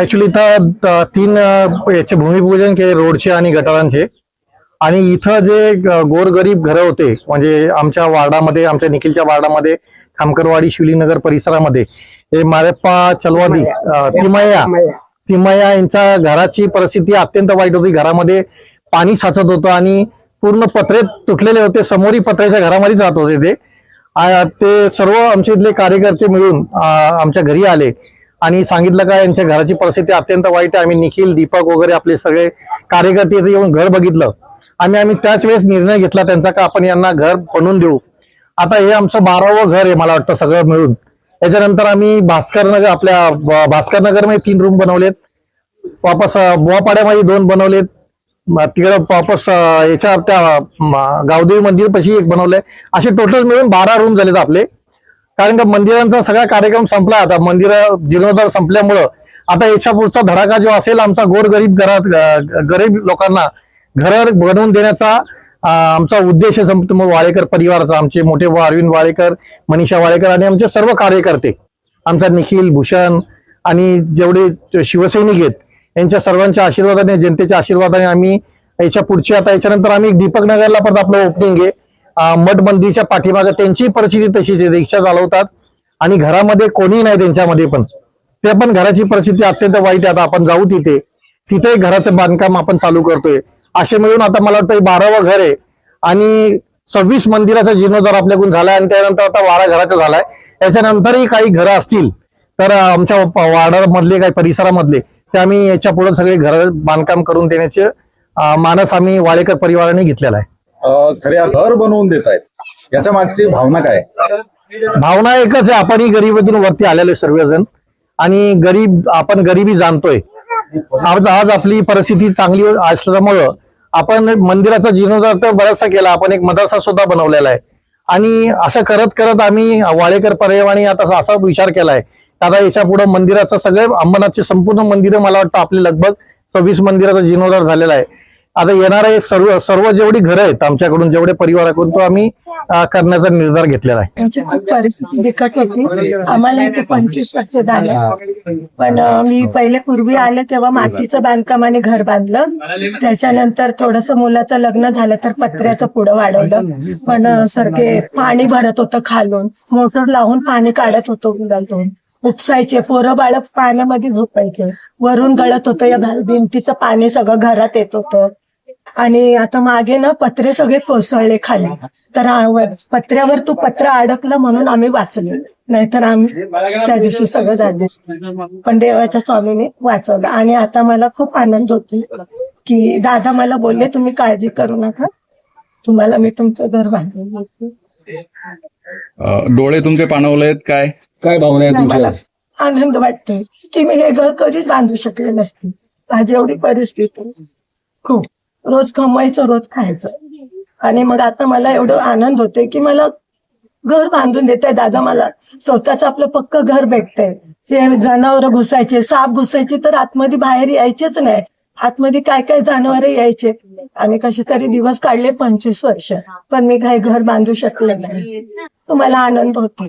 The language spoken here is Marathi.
ऍक्च्युली इथं तीन याचे भूमिपूजन केले रोडचे आणि गटारांचे. आणि इथं जे गोरगरीब घरं होते म्हणजे आमच्या वार्डामध्ये आमच्या निखिलच्या वार्डामध्ये खामकरवाडी शिवलीनगर परिसरामध्ये हे मारेप्पा चलवादी तिमया. तिमया. यांच्या घराची परिस्थिती अत्यंत वाईट होती. घरामध्ये पाणी साचत होतं आणि पूर्ण पत्रे तुटलेले होते. समोरही पत्र्याच्या घरामध्येच राहत होते ते. सर्व आमचे इथले कार्यकर्ते मिळून आमच्या घरी आले. आणि सांगितलं का यांच्या घराची परिस्थिती अत्यंत वाईट आहे. आम्ही निखिल दीपक वगैरे आपले सगळे कार्यकर्ते येऊन घर बघितलं. आणि आम्ही त्याच वेळेस निर्णय घेतला त्यांचा का आपण यांना घर बनवून देऊ. आता हे आमचं बारावं घर आहे मला वाटतं सगळं मिळून. त्याच्यानंतर आम्ही भास्कर नगर आपल्या भास्करनगरमध्ये भास्कर तीन रूम बनवलेत. वापस बोवापाड्यामध्ये बुवापाड्यामध्ये दोन बनवलेत. तिकडं वापस याच्या त्या गावदेवी मंदिर पशी एक बनवलंय. असे टोटल मिळून बारा रूम झालेत आपले. कारण का मंदिरांचा सगळा कार्यक्रम संपला. आता मंदिर जीर्णोद्धार संपल्यामुळं आता याच्या पुढचा धडाका जो असेल आमचा गोरगरीब घरात ग- गरीब लोकांना घर बनवून देण्याचा आमचा उद्देश वाळेकर परिवाराचा. आमचे मोठे अरविंद वाळेकर मनीषा वाळेकर आणि आमचे सर्व कार्यकर्ते आमचा निखिल भूषण आणि जेवढे शिवसैनिक आहेत यांच्या सर्वांच्या आशीर्वादाने जनतेच्या आशीर्वादाने आम्ही याच्या पुढची आता याच्यानंतर आम्ही दीपक नगरला परत आपलं ओपनिंग आहे. मठबंदीच्या पाठीमागे त्यांची परिस्थिती तशीच आहे. रिक्षा चालवतात आणि घरामध्ये कोणी नाही त्यांच्यामध्ये पण. ते पण घराची परिस्थिती अत्यंत वाईट आहे. आता आपण जाऊ तिथे. तिथे घराचं बांधकाम आपण चालू करतोय. असे मिळून आता मला वाटतं बारावं घर आहे. आणि सव्वीस मंदिराचा जीर्णोद्धार आपल्याकडून झालाय आणि त्यानंतर आता वारा घराचा झालाय. याच्यानंतरही काही घरं असतील तर आमच्या वाडामधले काही परिसरामधले ते आम्ही याच्यापुढे सगळे घर बांधकाम करून देण्याचे मानस आम्ही वाळेकर परिवाराने घेतलेला आहे. खऱ्या घर बनवून देत आहेत. याच्या मागची भावना काय? भावना एकच आहे आपणही गरिबीतून वरती आलेलो सर्वजण. आणि गरीब आपण गरिबी जाणतोय. आज आज आपली परिस्थिती चांगली असल्यामुळं आपण मंदिराचा जीर्णोद्धार तर बराचसा केला आपण एक मदरसा सुद्धा बनवलेला आहे. आणि असं करत करत आम्ही वाळेकर पर्यावरणी आता असा विचार केलाय आता याच्यापुढे मंदिराचं सगळे अंबरनाथचे संपूर्ण मंदिरं मला वाटतं आपले लगभग सव्वीस मंदिराचा जीर्णोद्धार झालेला आहे. आता येणारे सर्व सर्व जेवढी घरं आहेत आमच्याकडून जेवढे परिवाराकडून तो आम्ही करण्याचा निर्धार घेतलेला आहे. खूप परिस्थिती बिकट होती. आम्हाला इथे पंचवीस वर्ष झाले. पण मी पहिले पूर्वी आले तेव्हा मातीचं बांधकाम आणि घर बांधलं. त्याच्यानंतर थोडस मुलाचं लग्न झालं तर पत्र्याचं पुढं वाढवलं. पण सारखे पाणी भरत होतं खालून. मोटर लावून पाणी काढत होतो मुलातून. उपसायचे पोरं बाळ पाण्यामध्ये झोपायचे. वरून गळत होतं या भा- भिंतीचं पाणी सगळं घरात येत होतं. आणि आता मागे ना पत्रे सगळे कोसळले खाली. तर पत्र्यावर तू पत्र अडकलं म्हणून आम्ही वाचलो. नाहीतर आम्ही त्या दिवशी सगळं झालं. पण देवाच्या स्वामीने वाचवलं. आणि आता मला खूप आनंद होतो की दादा मला बोलले तुम्ही काळजी करू नका. तुम्हाला मी तुमचं घर बांधून देते." अ, डोळे तुमचे पाणवलेत काय? काय भावना आहे तुमच्या? आनंद वाटतोय की मी हे घर कधीच बांधू शकले नसते. माझी एवढी परिस्थिती. खूप. रोज कमवायचं रोज खायचं. आणि मग आता मला एवढं आनंद होते की मला घर बांधून देत दादा मला. स्वतःच आपलं पक्क घर भेटतंय. ते जनावर घुसायचे साप घुसायचे तर आतमध्ये बाहेर यायचेच नाही. आतमध्ये काय काय जनावर यायचे? आम्ही कसे तरी दिवस काढले पंचवीस वर्ष. पण मी काही घर बांधू शकले नाही. तुम्हाला आनंद होतो